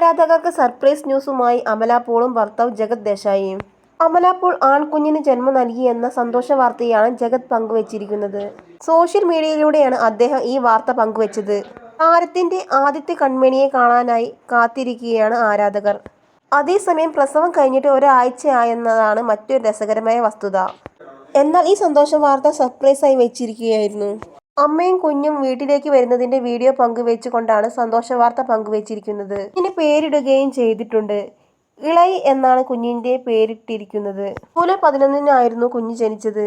ആരാധകർക്ക് സർപ്രൈസ് ന്യൂസുമായി അമല പോളും ഭർത്താവ് ജഗത് ദേശായിയും അമല പോൾ ആൺകുഞ്ഞിന് ജന്മം നൽകിയെന്ന സന്തോഷ വാർത്തയാണ് ജഗത് പങ്കുവച്ചിരിക്കുന്നത്. സോഷ്യൽ മീഡിയയിലൂടെയാണ് അദ്ദേഹം ഈ വാർത്ത പങ്കുവച്ചത്. താരത്തിന്റെ ആദ്യത്തെ കൺമണിയെ കാണാനായി കാത്തിരിക്കുകയാണ് ആരാധകർ. അതേസമയം പ്രസവം കഴിഞ്ഞിട്ട് ഒരാഴ്ചയായെന്നതാണ് മറ്റൊരു രസകരമായ വസ്തുത. എന്നാൽ ഈ സന്തോഷ വാർത്ത സർപ്രൈസായി വെച്ചിരിക്കുകയായിരുന്നു. അമ്മയും കുഞ്ഞും വീട്ടിലേക്ക് വരുന്നതിന്റെ വീഡിയോ പങ്കുവെച്ചുകൊണ്ടാണ് സന്തോഷ വാർത്ത പങ്കുവച്ചിരിക്കുന്നത്. ഇതിന് പേരിടുകയും ചെയ്തിട്ടുണ്ട്. ഇളൈ എന്നാണ് കുഞ്ഞിന്റെ പേരിട്ടിരിക്കുന്നത്. ജൂലൈ പതിനൊന്നിനായിരുന്നു കുഞ്ഞ് ജനിച്ചത്.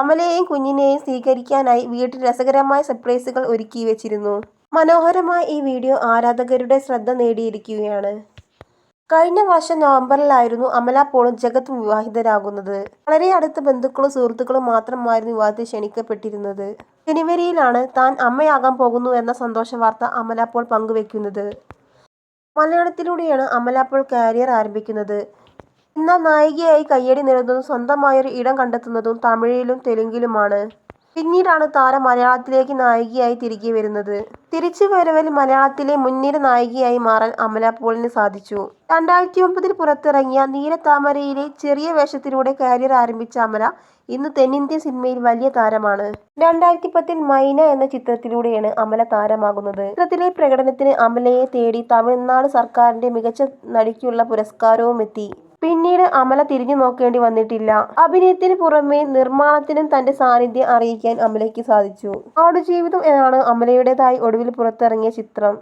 അമലയെയും കുഞ്ഞിനെയും സ്വീകരിക്കാനായി വീട്ടിൽ രസകരമായ സർപ്രൈസുകൾ ഒരുക്കി വെച്ചിരുന്നു. മനോഹരമായ ഈ വീഡിയോ ആരാധകരുടെ ശ്രദ്ധ നേടിയിരിക്കുകയാണ്. കഴിഞ്ഞ വർഷം നവംബറിലായിരുന്നു അമല പോളും ജഗത് വിവാഹിതരാകുന്നത്. വളരെ അടുത്ത ബന്ധുക്കളും സുഹൃത്തുക്കളും മാത്രമായിരുന്നു വിവാഹത്തിൽ ക്ഷണിക്കപ്പെട്ടിരുന്നത്. ജനുവരിയിലാണ് താൻ അമ്മയാകാൻ പോകുന്നു എന്ന സന്തോഷ വാർത്ത അമല പോൾ പങ്കുവെക്കുന്നത്. മലയാളത്തിലൂടെയാണ് അമല പോൾ കരിയർ ആരംഭിക്കുന്നത്. എന്നാൽ നായികയായി കയ്യടി നേടുന്നതും സ്വന്തമായൊരു ഇടം കണ്ടെത്തുന്നതും തമിഴിലും തെലുങ്കിലുമാണ്. പിന്നീടാണ് താരം മലയാളത്തിലേക്ക് നായികയായി തിരികെ വരുന്നത്. തിരിച്ചു വരവിൽ മലയാളത്തിലെ മുൻനിര നായികയായി മാറാൻ അമല പോളിന് സാധിച്ചു. രണ്ടായിരത്തി ഒമ്പതിൽ പുറത്തിറങ്ങിയ നീലത്താമരയിലെ ചെറിയ വേഷത്തിലൂടെ കരിയർ ആരംഭിച്ച അമല ഇന്ന് തെന്നിന്ത്യൻ സിനിമയിൽ വലിയ താരമാണ്. രണ്ടായിരത്തി പത്തിൽ മൈന എന്ന ചിത്രത്തിലൂടെയാണ് അമല താരമാകുന്നത്. ചിത്രത്തിലെ പ്രകടനത്തിന് അമലയെ തേടി തമിഴ്നാട് സർക്കാരിന്റെ മികച്ച നടിക്കുള്ള പുരസ്കാരവും എത്തി പിന്നീട് അമല തിരിഞ്ഞു നോക്കേണ്ടി വന്നിട്ടില്ല. അഭിനയത്തിന് പുറമെ നിർമ്മാണത്തിനും തന്റെ സാന്നിധ്യം അറിയിക്കാൻ അമലയ്ക്ക് സാധിച്ചു. ആടുജീവിതം എന്നാണ് അമലയുടേതായി ഒടുവിൽ പുറത്തിറങ്ങിയ ചിത്രം.